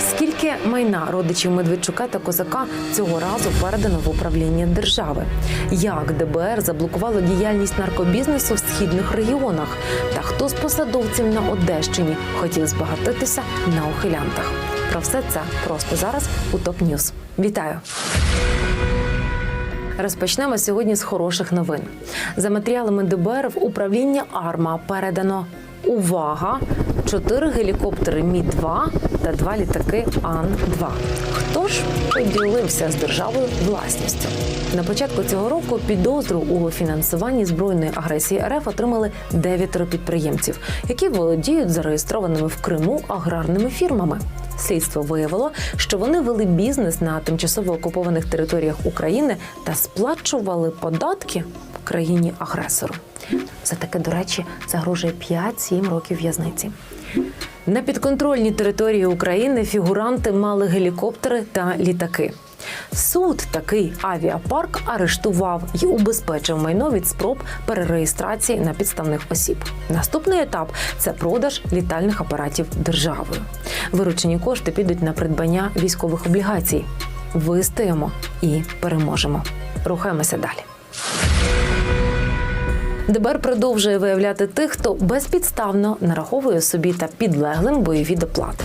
Скільки майна родичів Медведчука та Козака цього разу передано в управління держави? Як ДБР заблокувало діяльність наркобізнесу в східних регіонах? Та хто з посадовців на Одещині хотів збагатитися на ухилянтах? Про все це просто зараз у ТОП Ньюз. Вітаю! Розпочнемо сьогодні з хороших новин. За матеріалами ДБР в управління АРМА передано увага! Чотири гелікоптери Мі 2 та два літаки Ан-2. Хто ж поділився з державою власністю? На початку цього року підозру у фінансуванні збройної агресії РФ отримали дев'ятеро підприємців, які володіють зареєстрованими в Криму аграрними фірмами. Слідство виявило, що вони вели бізнес на тимчасово окупованих територіях України та сплачували податки країні агресору. За таке, до речі, загрожує 5-7 років в'язниці. На підконтрольній території України фігуранти мали гелікоптери та літаки. Суд такий авіапарк арештував і убезпечив майно від спроб перереєстрації на підставних осіб. Наступний етап це продаж літальних апаратів державою. Виручені кошти підуть на придбання військових облігацій. Вистоїмо і переможемо. Рухаємося далі. ДБР продовжує виявляти тих, хто безпідставно нараховує собі та підлеглим бойові доплати.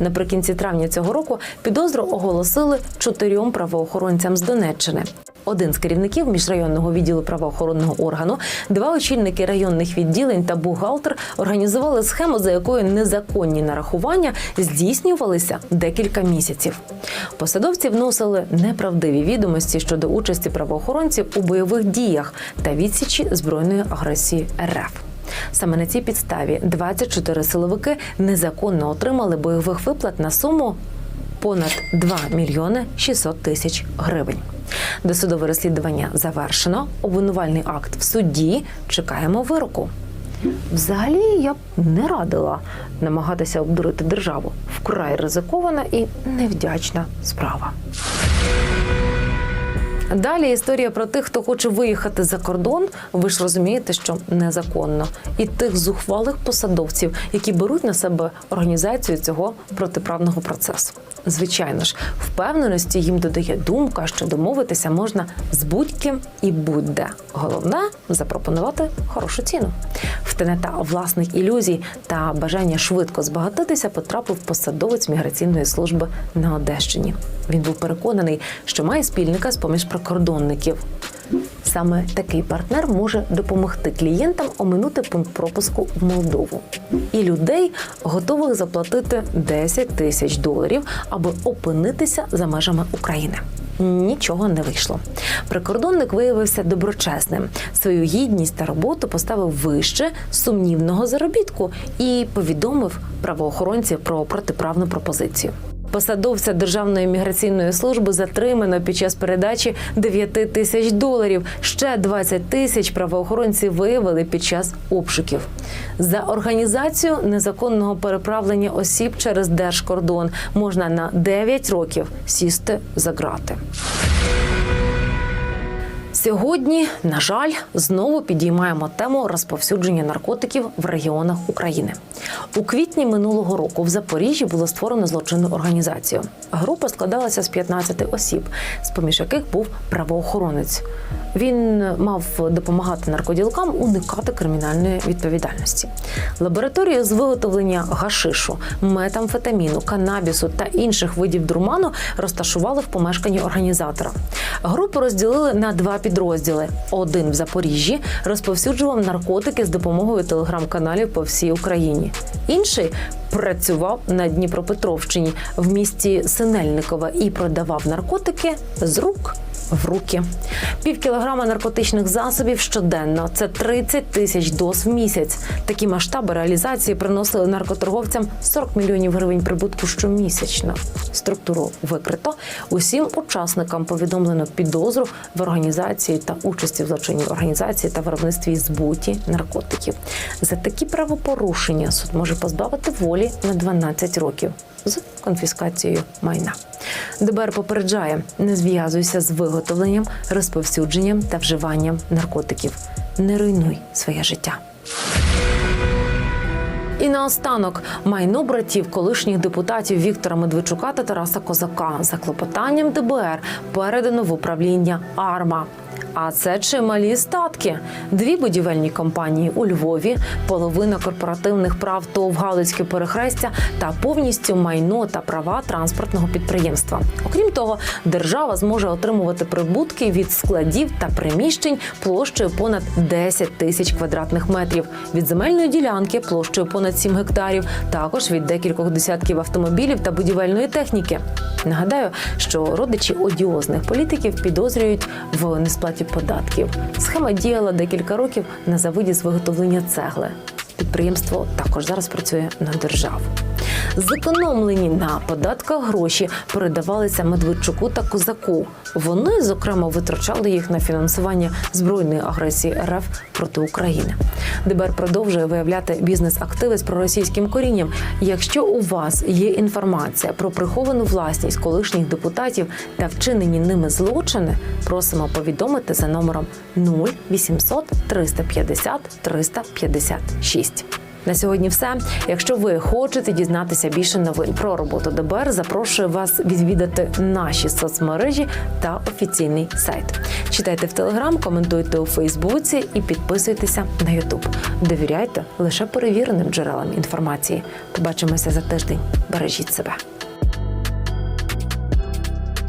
Наприкінці травня цього року підозру оголосили чотирьом правоохоронцям з Донеччини. Один з керівників міжрайонного відділу правоохоронного органу, два очільники районних відділень та бухгалтер організували схему, за якою незаконні нарахування здійснювалися декілька місяців. Посадовці вносили неправдиві відомості щодо участі правоохоронців у бойових діях та відсічі збройної агресії РФ. Саме на цій підставі 24 силовики незаконно отримали бойових виплат на суму понад 2 мільйони 600 тисяч гривень. Досудове розслідування завершено. Обвинувальний акт в суді. Чекаємо вироку. Взагалі я б не радила намагатися обдурити державу. Вкрай ризикована і невдячна справа. Далі історія про тих, хто хоче виїхати за кордон. Ви ж розумієте, що незаконно, і тих зухвалих посадовців, які беруть на себе організацію цього протиправного процесу. Звичайно ж, впевненості їм додає думка, що домовитися можна з будь-ким і будь-де. Головне запропонувати хорошу ціну. В тенета власних ілюзій та бажання швидко збагатитися потрапив посадовець міграційної служби на Одещині. Він був переконаний, що має спільника з поміж прикордонників. Саме такий партнер може допомогти клієнтам оминути пункт пропуску в Молдову. І людей готових заплатити 10 тисяч доларів, аби опинитися за межами України. Нічого не вийшло. Прикордонник виявився доброчесним. Свою гідність та роботу поставив вище сумнівного заробітку і повідомив правоохоронців про протиправну пропозицію. Посадовця Державної міграційної служби затримано під час передачі 9 тисяч доларів. Ще 20 тисяч правоохоронці виявили під час обшуків. За організацію незаконного переправлення осіб через держкордон можна на 9 років сісти за ґрати. Сьогодні, на жаль, знову підіймаємо тему розповсюдження наркотиків в регіонах України. У квітні минулого року в Запоріжжі було створено злочинну організацію. Група складалася з 15 осіб, з поміж яких був правоохоронець. Він мав допомагати наркоділкам уникати кримінальної відповідальності. Лабораторію з виготовлення гашишу, метамфетаміну, канабісу та інших видів дурману розташували в помешканні організатора. Групу розділили на два підрозділи. Один в Запоріжжі розповсюджував наркотики з допомогою телеграм-каналів по всій Україні. Інший працював на Дніпропетровщині. В місті Синельникова і продавав наркотики з рук в руки. Пів кілограма наркотичних засобів щоденно це 30 тисяч доз в місяць. Такі масштаби реалізації приносили наркоторговцям 40 мільйонів гривень прибутку щомісячно. Структуру викрито. Усім учасникам повідомлено підозру в організації та участі в злочинній організації та виробництві збуті наркотиків. За такі правопорушення суд може позбавити волі на 12 років з конфіскацією майна. ДБР попереджає: не зв'язуйся з виготовленням, розповсюдженням та вживанням наркотиків. Не руйнуй своє життя. І наостанок майно братів колишніх депутатів Віктора Медведчука та Тараса Козака за клопотанням ДБР передано в управління АРМА. А це чималі статки. Дві будівельні компанії у Львові, половина корпоративних прав ТОВ Галицьке перехрестя та повністю майно та права транспортного підприємства. Окрім того, держава зможе отримувати прибутки від складів та приміщень площею понад 10 тисяч квадратних метрів, від земельної ділянки площею понад 7 гектарів, також від декількох десятків автомобілів та будівельної техніки. Нагадаю, що родичі одіозних політиків підозрюють в несплаті податків. Схема діяла декілька років на заводі з виготовлення цегли. Підприємство також зараз працює на державу. Зекономлені на податках гроші передавалися Медведчуку та Козаку. Вони, зокрема, витрачали їх на фінансування збройної агресії РФ проти України. ДБР продовжує виявляти бізнес-активи з проросійським корінням. Якщо у вас є інформація про приховану власність колишніх депутатів та вчинені ними злочини, просимо повідомити за номером 0800 350 356. На сьогодні все. Якщо ви хочете дізнатися більше новин про роботу ДБР, запрошую вас відвідати наші соцмережі та офіційний сайт. Читайте в Телеграм, коментуйте у Фейсбуці і підписуйтеся на Ютуб. Довіряйте лише перевіреним джерелам інформації. Побачимося за тиждень. Бережіть себе.